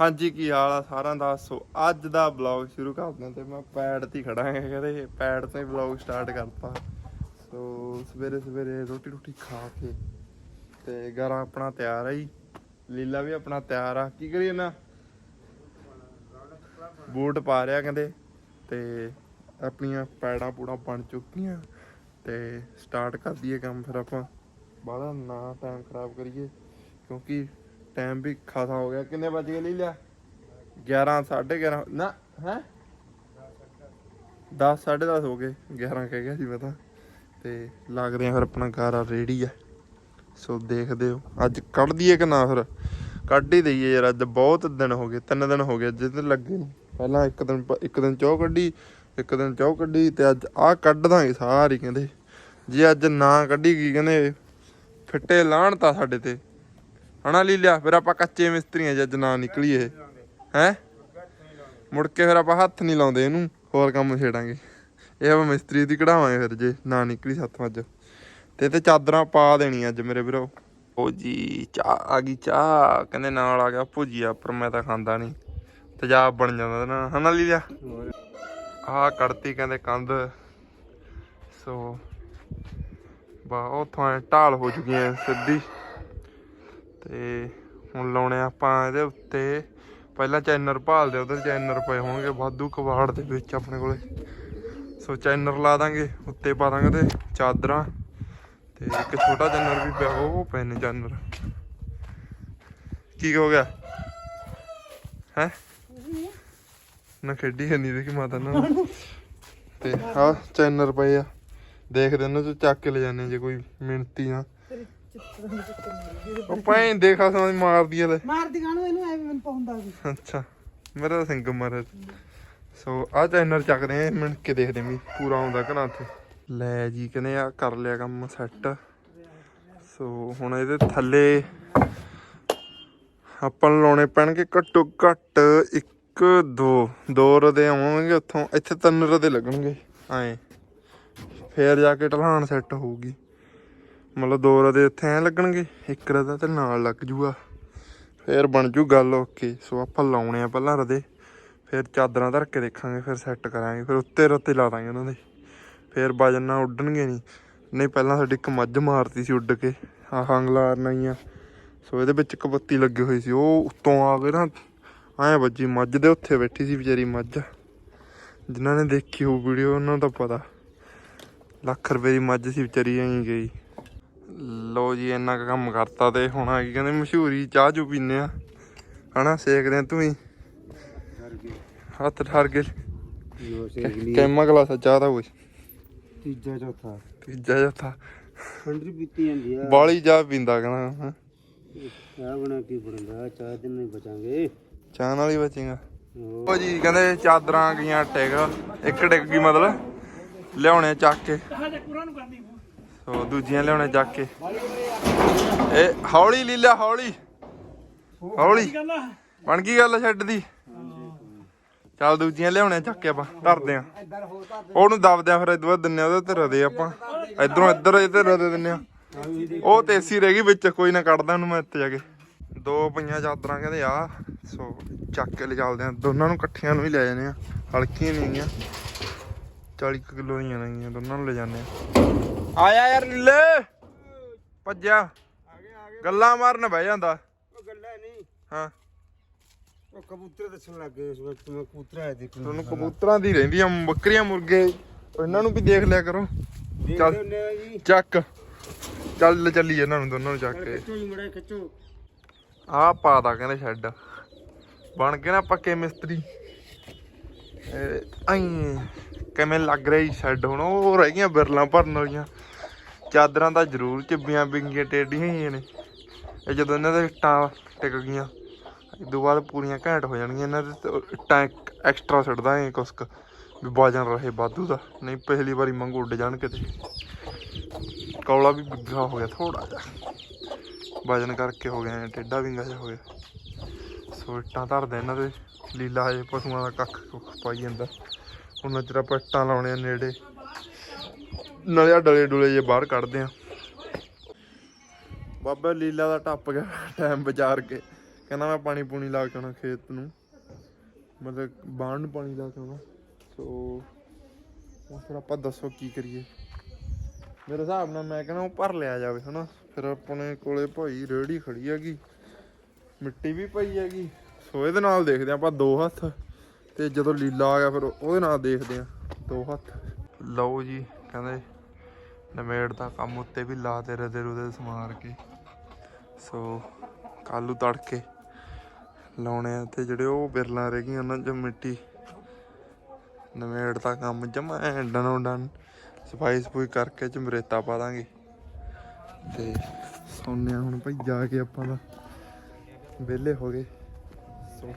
ਹਾਂਜੀ, ਕੀ ਹਾਲ ਆ ਸਾਰਿਆਂ ਦਾ? ਸੋ ਅੱਜ ਦਾ ਬਲੌਗ ਸ਼ੁਰੂ ਕਰਦੇ ਤੇ ਮੈਂ ਪੈਡ ਤੇ ਹੀ ਕਹਿੰਦੇ ਪੈਡ ਤੇ ਬਲੌਗ ਸਟਾਰਟ ਕਰਤਾ। ਸੋ ਸਵੇਰੇ ਸਵੇਰੇ ਰੋਟੀ ਰੋਟੀ ਖਾ ਕੇ ਤੇ ਗਾਰਾ ਆਪਣਾ ਤਿਆਰ ਆ ਜੀ। ਲੀਲਾ ਵੀ ਆਪਣਾ ਤਿਆਰ ਆ। ਕੀ ਕਰੀਏ ਨਾ? ਬੂਟ ਪਾ ਰਿਆ ਕਹਿੰਦੇ ਤੇ ਆਪਣੀਆਂ ਪੈੜਾਂ ਪੂੜਾਂ ਬਣ ਚੁੱਕੀਆਂ ਤੇ ਸਟਾਰਟ ਕਰ ਦਈਏ ਕੰਮ ਫਿਰ ਆਪਾਂ। ਬਾਹਲਾ ਨਾ ਟਾਈਮ ਖਰਾਬ ਕਰੀਏ, ਕਿਉਂਕਿ ਟਾਈਮ ਵੀ ਖਾਸਾ ਹੋ ਗਿਆ। ਕਿੰਨੇ ਵਜ ਗਏ ਲੈ ਲਿਆ 11 11:30 ਨਾ, ਹੈ? 10 10:30 ਹੋ ਗਏ। 11 ਕਹਿ ਗਿਆ ਸੀ ਮੈਂ ਤਾਂ। ਤੇ ਲੱਗਦੇ ਆ ਫਿਰ ਆਪਣਾ ਗਾਰਾ ਰੇੜੀ ਆ। ਸੋ ਦੇਖਦੇ ਹੋ। ਅੱਜ ਕੱਢ ਦਈਏ ਕਿ ਨਾ ਫਿਰ? ਕੱਢ ਹੀ ਦਈਏ ਯਾਰ, ਅੱਜ ਬਹੁਤ ਦਿਨ ਹੋ ਗਏ। ਤਿੰਨ ਦਿਨ ਹੋ ਗਏ ਜਿੱਦ ਲੱਗੇ ਨੂੰ। ਪਹਿਲਾਂ ਇੱਕ ਦਿਨ ਇੱਕ ਦਿਨ ਚੌ ਕੱਢੀ, ਇੱਕ ਦਿਨ ਚੌ ਕੱਢੀ ਤੇ ਅੱਜ ਆਹ ਕੱਢ ਦਾਂਗੇ ਸਾਰੀ ਕਹਿੰਦੇ। ਜੇ ਅੱਜ ਨਾ ਕੱਢੀ ਗਈ ਕਹਿੰਦੇ? ਫਿੱਟੇ ਲਾਣ ਤਾਂ ਸਾਡੇ ਤੇ। ਹਣਾ ਲਈ ਲਿਆ ਫਿਰ ਆਪਾਂ ਕੱਚੇ ਮਿਸਤਰੀਆਂ ਜੇ ਅੱਜ ਨਾ ਨਿਕਲੀ ਹੈ? ਮੁੜ ਕੇ ਫਿਰ ਆਪਾਂ ਹੱਥ ਨਹੀਂ ਲਾਉਂਦੇ ਇਹਨੂੰ, ਹੋਰ ਕੰਮ ਛੇੜਾਂਗੇ। ਇਹ ਆਪਾਂ ਮਿਸਤਰੀ ਦੀ ਕਢਾਵਾਂਗੇ ਫਿਰ ਜੇ ਨਾ ਨਿਕਲੀ ਸੱਤ ਅੱਜ ਤੇ ਤੇ ਚਾਦਰਾਂ ਪਾ ਦੇਣੀ ਅੱਜ ਮੇਰੇ ਵੀਰੋ। ਉਹ ਜੀ, ਚਾਹ ਆ ਗਈ ਚਾਹ, ਕਹਿੰਦੇ ਨਾਲ ਆ ਗਿਆ ਭੁਜੀਆ ਪਰ ਮੈਂ ਤਾਂ ਖਾਂਦਾ ਨਹੀਂ। ਤੇਜ਼ਾਬ ਬਣ ਜਾਂਦਾ ਨਾ ਹਨਾ ਲਈ ਆਹ ਕੜਤੀ ਕਹਿੰਦੇ ਕੰਧ। ਸੋ, ਬਾ ਉਥੋਂ ਐਂ ਢਾਲ ਹੋ ਚੁੱਕੀ ਹੈ ਸਿੱਧੀ। ਤੇ ਹੁਣ ਲਾਉਣੇ ਆ ਆਪਾਂ ਇਹਦੇ ਉੱਤੇ। ਪਹਿਲਾਂ ਚੈਨਰ ਭਾਲਦੇ ਉਧਰ ਚੈਨਰ ਪਏ ਹੋਣਗੇ, ਵਾਧੂ ਕਵਾੜ ਦੇ ਵਿੱਚ ਆਪਣੇ ਕੋਲੇ। ਸੋ ਚੈਨਰ ਲਾ ਦਾਂਗੇ, ਉੱਤੇ ਪਾ ਦਾਂਗੇ ਤੇ ਚਾਦਰਾਂ। ਤੇ ਇੱਕ ਛੋਟਾ ਚੈਨਰ ਵੀ ਪਿਆ, ਉਹ ਪਏ ਚੈਨਰ। ਕੀ ਹੋ ਗਿਆ? ਹੈ? ਨਾ ਖੇਡੀ ਨਹੀਂ ਦੇਖੀ ਮਾਤਾ ਨਾ ਤੇ ਆ ਚੈਨਰ ਪਏ ਆ। ਦੇਖਦੇ ਇਹਨਾਂ ਚੋਂ ਚੱਕ ਕੇ ਲੈ ਜਾਂਦੇ ਜੇ ਕੋਈ ਮਿਹਨਤੀ ਆ। ਉਹ ਪਾਈ ਦੇਖਾ ਸਮਝ ਮਾਰਦੀ ਆ ਲੈ ਮਾਰਦੀ ਗਾਣੂ ਇਹਨੂੰ ਐਵੇਂ ਮੈਨੂੰ ਪਾਉਂਦਾ ਵੀ। ਅੱਛਾ ਮੇਰਾ ਤਾਂ ਸਿੰਘ ਮਾਰ ਸੋ ਆ ਚੈਨਲ ਚੱਕਦੇ ਆ ਮਿੰਟ ਕੇ ਦੇਖਦੇ ਵੀ ਪੂਰਾ ਆਉਂਦਾ ਕਿ ਨਾ ਇੱਥੇ ਲੈ ਜੀ ਕਹਿੰਦੇ ਆ ਕਰ ਲਿਆ ਕੰਮ ਸੈੱਟ ਸੋ ਹੁਣ ਇਹਦੇ ਥੱਲੇ ਆਪਾਂ ਲਾਉਣੇ ਪੈਣਗੇ ਘੱਟੋ ਘੱਟ ਇੱਕ ਦੋ। ਦੋ ਰਦੇ ਆਉਣਗੇ ਉੱਥੋਂ ਇੱਥੇ ਤਿੰਨ ਰਦੇ ਲੱਗਣਗੇ ਐਂ। ਫੇਰ ਜਾ ਕੇ ਢਲਾਣ ਸੈੱਟ ਹੋਊਗੀ। ਮਤਲਬ ਦੋ ਰਦੇ ਇੱਥੇ ਐ ਲੱਗਣਗੇ, ਇੱਕ ਰਦਾ ਤੇ ਨਾਲ ਲੱਗ ਜੂਗਾ। ਫੇਰ ਬਣ ਜੂ ਗੱਲ ਓਕੇ, ਸੋ ਆਪਾਂ ਲਾਉਣੇ ਆ ਪਹਿਲਾਂ ਰਦੇ, ਫਿਰ ਚਾਦਰਾਂ ਧਰ ਕੇ ਦੇਖਾਂਗੇ, ਫਿਰ ਸੈੱਟ ਕਰਾਂਗੇ, ਫਿਰ ਉੱਤੇ ਰੱਤੇ ਲਾ ਦਾਂਗੇ ਉਹਨਾਂ ਦੇ। ਫਿਰ ਵਜਨ ਨਾਲ ਉੱਡਣਗੇ ਨਹੀਂ ਨਹੀਂ ਪਹਿਲਾਂ ਸਾਡੀ ਇੱਕ ਮੱਝ ਮਾਰਤੀ ਸੀ ਉੱਡ ਕੇ, ਆਹ ਹੰਗਲਾਰ ਨਹੀਂ ਆ। ਸੋ ਇਹਦੇ ਵਿੱਚ ਇੱਕ ਬੱਤੀ ਲੱਗੀ ਹੋਈ ਸੀ, ਉਹ ਉੱਤੋਂ ਆ ਕੇ ਨਾ ਐ ਵੱਜੀ, ਮੱਝ ਦੇ ਉੱਥੇ ਬੈਠੀ ਸੀ ਵਿਚਾਰੀ ਮੱਝ। ਜਿਨ੍ਹਾਂ ਨੇ ਦੇਖੀ ਉਹ ਵੀਡੀਓ, ਉਹਨਾਂ ਨੂੰ ਤਾਂ ਪਤਾ। ਲੱਖ ਰੁਪਏ ਦੀ ਮੱਝ ਸੀ ਵਿਚਾਰੀ, ਐਂ ਗਈ। ਲੋ ਜੀ ਇੰਨਾ ਕੁ ਕੰਮ ਕਰਤਾ ਤੇ ਹੁਣ ਆ ਕੀ ਕਹਿੰਦੇ ਮਸ਼ਹੂਰੀ ਚਾਹ ਚੂ ਪੀਨੇ ਆ। ਹਨਾ ਸੇਕਦੇ ਆ ਤੂੰ ਹੀ ਹੱਥ ਠਰ ਗਏ ਕੈਮਾ ਗਲਾਸ ਚਾਹ ਦਾ ਕੋਈ ਤੀਜਾ ਚੌਥਾ। ਤੀਜਾ ਜੱਥਾ ਠੰਡੀ ਪੀਤੀ ਜਾਂਦੀ ਆ। ਬਾਲੀ ਚਾਹ ਪੀਂਦਾ ਕਹਿੰਦਾ ਹੈਂ। ਚਾਹ ਬਣਾ ਕੇ ਬਣਦਾ ਚਾਹ ਦਿਨ ਨਹੀਂ ਬਚਾਂਗੇ। ਚਾਹ ਨਾਲ ਹੀ ਬਚੇਗਾ। ਉਹ ਜੀ ਕਹਿੰਦੇ ਚਾਦਰਾਂ ਗਈਆਂ ਟਿਕ। ਇੱਕ ਟਿਕ ਗਈ ਮਤਲਬ। ਲਿਆਉਣੇ ਚੱਕ ਕੇ। ਸੋ ਦੂਜੀਆਂ ਲਿਆਉਣੇ ਚੱਕ ਕੇ। ਇਹ ਹੌਲੀ ਲੀਲਾ, ਹੌਲੀ। ਹੌਲੀ। ਬਣ ਗਈ ਗੱਲ ਛੱਡ ਦੀ। ਚੱਲ ਦੂਜੀਆਂ ਲਿਆਉਣੇ ਚੱਕ ਕੇ ਆਪਾਂ, ਧਰਦੇ ਆ। ਉਹਨੂੰ ਦਬਦੇ ਆ ਫਿਰ ਇਦੋਂ ਬਾਅਦ ਦਿੰਨੇ ਉਹਦੇ ਤੇ ਰਦੇ ਆਪਾਂ। ਇਧਰੋਂ ਇੱਧਰ ਇਹ ਰਦੇ ਦਿੰਨੇ ਆ। ਉਹ ਤੇਸੀ ਰਹਿ ਗਈ ਵਿੱਚ, ਕੋਈ ਨਾ ਕੱਢਦਾ ਉਹਨੂੰ ਮੈਂ ਇੱਥੇ ਜਾ ਕੇ। ਦੋ ਪਈਆਂ ਚਾਦਰਾਂ ਕਹਿੰਦੇ ਆ, ਸੋ ਚੱਕ ਕੇ ਲੈ ਚੱਲਦੇ ਆ। ਦੋਨਾਂ ਨੂੰ ਇਕੱਠੀਆਂ ਨੂੰ ਹੀ ਲੈ ਜਾਂਦੇ ਆ। ਹਲਕੀਆਂ ਨਹੀਂ ਹੈਗੀਆਂ। 40 ਕਿਲੋ ਦੀਆਂ ਨੇਗੀਆਂ ਦੋਨਾਂ ਨੂੰ ਲੈ ਜਾਂਦੇ ਆ। ਆਇਆ ਯਾਰ ਨੀਲੇ ਭੱਜਿਆ। ਗੱਲਾਂ ਮਾਰਨ ਬਹਿ ਜਾਂਦਾ। ਉਹ ਗੱਲਾਂ ਨਹੀਂ। ਹਾਂ। ਉਹ ਕਬੂਤਰ ਦੱਸਣ ਲੱਗ ਗਏ ਇਸ ਵਕਤ ਮੈਂ ਕਬੂਤਰ ਆਇਆ ਦੇਖਣ ਤੁਹਾਨੂੰ ਕਬੂਤਰਾਂ ਦੀ ਰਹਿੰਦੀਆਂ ਬੱਕਰੀਆਂ ਮੁਰਗੇ। ਇਹਨਾਂ ਨੂੰ ਵੀ ਦੇਖ ਲਿਆ ਕਰੋ। ਚੱਲ। ਆ ਚੱਕ। ਚੱਲ ਚੱਲੀ ਇਹਨਾਂ ਨੂੰ ਦੋਨਾਂ ਨੂੰ ਚੱਕ ਕੇ। ਖਿੱਚੋ ਮੜਾ ਖਿੱਚੋ। ਆਹ ਪਾਦਾ ਕਹਿੰਦੇ ਸ਼ੈੱਡ। ਬਣ ਕੇ ਨਾ ਪੱਕੇ ਮਿਸਤਰੀ। ਐਂ ਕਿਵੇਂ ਲੱਗ ਰਿਹਾ ਰਹੀ ਸ਼ੈੱਡ ਹੁਣ? ਉਹ ਰਹਿ ਗਈਆਂ ਬਿਰਲਾਂ ਭਰਨ ਵਾਲੀਆਂ। ਚਾਦਰਾਂ ਤਾਂ ਜ਼ਰੂਰ ਚਿੱਬੀਆਂ ਬਿੰਗੀਆਂ ਟੇਡੀਆਂ ਹੀ ਨੇ। ਇਹ ਜਦੋਂ ਇਹਨਾਂ ਦੇ ਇੱਟਾਂ ਟਿਕ ਗਈਆਂ ਇਦੋਂ ਬਾਅਦ ਪੂਰੀਆਂ ਘੈਂਟ ਹੋ ਜਾਣਗੀਆਂ। ਇਹਨਾਂ ਦੇ ਤੇ ਇੱਟਾਂ ਐਕਸਟਰਾ ਛੱਡਦਾ ਐ ਕੁਸਕ, ਵੀ ਵਜਨ ਰਹੇ ਵਾਧੂ ਦਾ। ਨਹੀਂ ਪਹਿਲੀ ਵਾਰੀ ਮੰਗ ਉੱਡ ਜਾਣ ਕਿਤੇ। ਕੌਲਾ ਵੀ ਬਿੱਗਾ ਹੋ ਗਿਆ ਥੋੜਾ ਜਿਹਾ। ਵਜਨ ਕਰਕੇ ਹੋ ਗਿਆ ਐਂ ਟੇਢਾ ਵਿੰਗਾ ਜਿਹਾ ਹੋ ਗਿਆ। ਸੋ ਇੱਟਾਂ ਧਰਦੇ ਇਹਨਾਂ ਦੇ। ਲੀਲਾ ਹਜੇ ਪਸ਼ੂਆਂ ਦਾ ਕੱਖ ਕੁੱਖ ਪਾਈ ਜਾਂਦਾ। ਉਹਨਾਂ ਚਿਰ ਆਪਾਂ ਇੱਟਾਂ ਲਾਉਣੇ ਆ ਨੇੜੇ। ਨਾਲੇ ਆ ਡਲੇ ਡੁਲੇ ਜੇ ਬਾਹਰ ਕੱਢਦੇ ਆ। ਬਾਬਾ ਲੀਲਾ ਦਾ ਟੱਪ ਗਿਆ ਟਾਈਮ ਵਿਚਾਰ ਕੇ। ਕਹਿੰਦਾ ਮੈਂ ਪਾਣੀ ਪੂਣੀ ਲਾ ਕੇ ਆਉਣਾ ਖੇਤ ਨੂੰ। ਮਤਲਬ ਬਾਣ ਨੂੰ ਪਾਣੀ ਲਾ ਕੇ ਆਉਣਾ। ਸੋ ਹੁਣ ਫਿਰ ਆਪਾਂ ਦੱਸੋ ਕੀ ਕਰੀਏ। ਮੇਰੇ ਹਿਸਾਬ ਨਾਲ ਮੈਂ ਕਹਿੰਦਾ ਉਹ ਭਰ ਲਿਆ ਜਾਵੇ ਹਨਾ। ਫਿਰ ਆਪਣੇ ਕੋਲੇ ਭਾਈ ਰੇੜੀ ਖੜੀ ਹੈਗੀ। ਮਿੱਟੀ ਵੀ ਪਈ ਹੈਗੀ। ਸੋ ਇਹਦੇ ਨਾਲ ਦੇਖਦੇ ਹਾਂ ਆਪਾਂ ਦੋ ਹੱਥ। ਤੇ ਜਦੋਂ ਲੀਲਾ ਆ ਗਿਆ ਫਿਰ ਉਹਦੇ ਨਾਲ ਦੇਖਦੇ ਹਾਂ ਦੋ ਹੱਥ। ਲਓ ਜੀ, ਕਹਿੰਦੇ ਨਵੇੜ ਦਾ ਕੰਮ ਉੱਤੇ ਵੀ ਲਾ ਤੇ ਰਦੇ ਰੁਦੇ ਸਮਾਰ ਕੇ। ਸੋ ਕਾਲੂ ਤੜਕੇ ਲਾਉਣੇ ਆ ਤੇ ਜਿਹੜੇ ਉਹ ਬਿਰਲਾਂ ਰਹਿ ਗਈਆਂ ਉਹਨਾਂ 'ਚ ਮਿੱਟੀ। ਨਵੇੜ ਦਾ ਕੰਮ ਜਮਾ ਡਨੋ ਡਨ ਸਫ਼ਾਈ ਸਫੂਈ ਕਰਕੇ ਚਮਰੇਤਾ ਪਾ ਦਾਂਗੇ। ਤੇ ਸੌਂਨੇ ਹੁਣ ਭਾਈ ਜਾ ਕੇ ਆਪਾਂ ਦਾ ਵਿਹਲੇ ਹੋ ਗਏ। ਸੋ